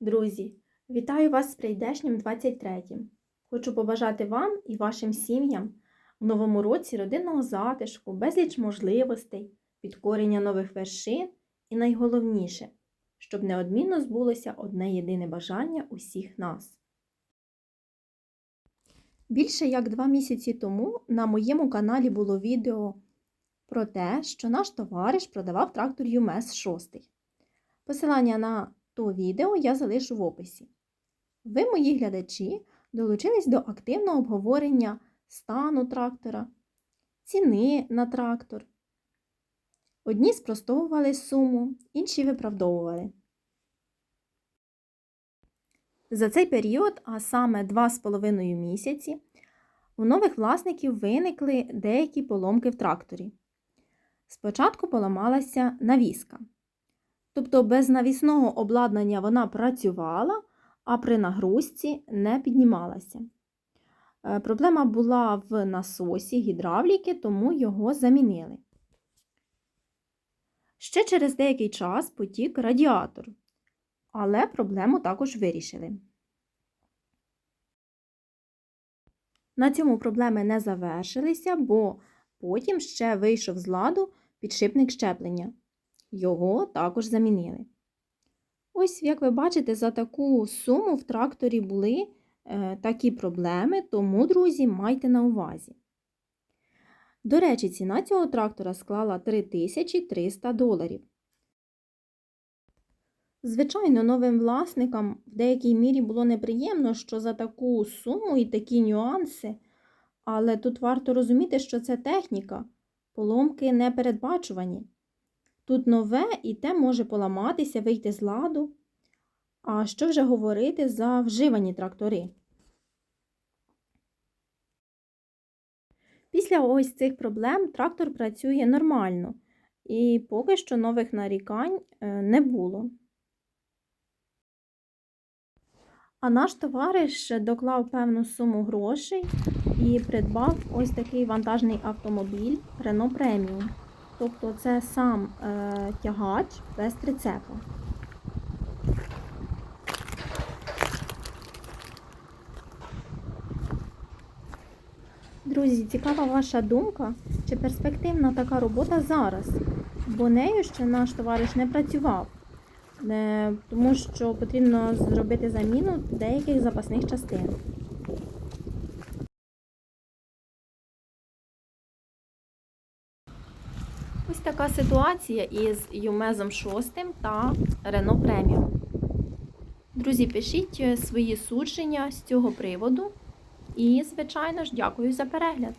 Друзі, вітаю вас з прийдешнім 23-м. Хочу побажати вам і вашим сім'ям в новому році родинного затишку, безліч можливостей, підкорення нових вершин і найголовніше, щоб неодмінно збулося одне єдине бажання усіх нас. Більше як два місяці тому на моєму каналі було відео про те, що наш товариш продавав трактор ЮМЕС 6. Посилання на то відео я залишу в описі. Ви, мої глядачі, долучились до активного обговорення стану трактора, ціни на трактор. Одні спростовували суму, інші виправдовували. За цей період, а саме 2,5 місяці, у нових власників виникли деякі поломки в тракторі. Спочатку поламалася навіска. Тобто без навісного обладнання вона працювала, а при нагрузці не піднімалася. Е, Проблема була в насосі гідравліки, тому його замінили. Ще через деякий час потік радіатор, але проблему також вирішили. На цьому проблеми не завершилися, бо потім ще вийшов з ладу підшипник щеплення. Його також замінили. Ось, як ви бачите, за таку суму в тракторі були е, такі проблеми, тому, друзі, майте на увазі. До речі, ціна цього трактора склала 3300 доларів. Звичайно, новим власникам в деякій мірі було неприємно, що за таку суму і такі нюанси, але тут варто розуміти, що це техніка, поломки не передбачувані. Тут нове і те може поламатися, вийти з ладу. А що вже говорити за вживані трактори? Після ось цих проблем трактор працює нормально, і поки що нових нарікань е, не було. А наш товариш доклав певну суму грошей і придбав ось такий вантажний автомобіль Renault Premium. Тобто це сам е, тягач без прицепу. Друзі, цікава ваша думка, чи перспективна така робота зараз, бо нею ще наш товариш не працював, е, тому що потрібно зробити заміну деяких запасних частин. Така ситуація із Юмезом 6 та Рено Преміум. Друзі, пишіть е, свої судження з цього приводу. І, звичайно ж, дякую за перегляд.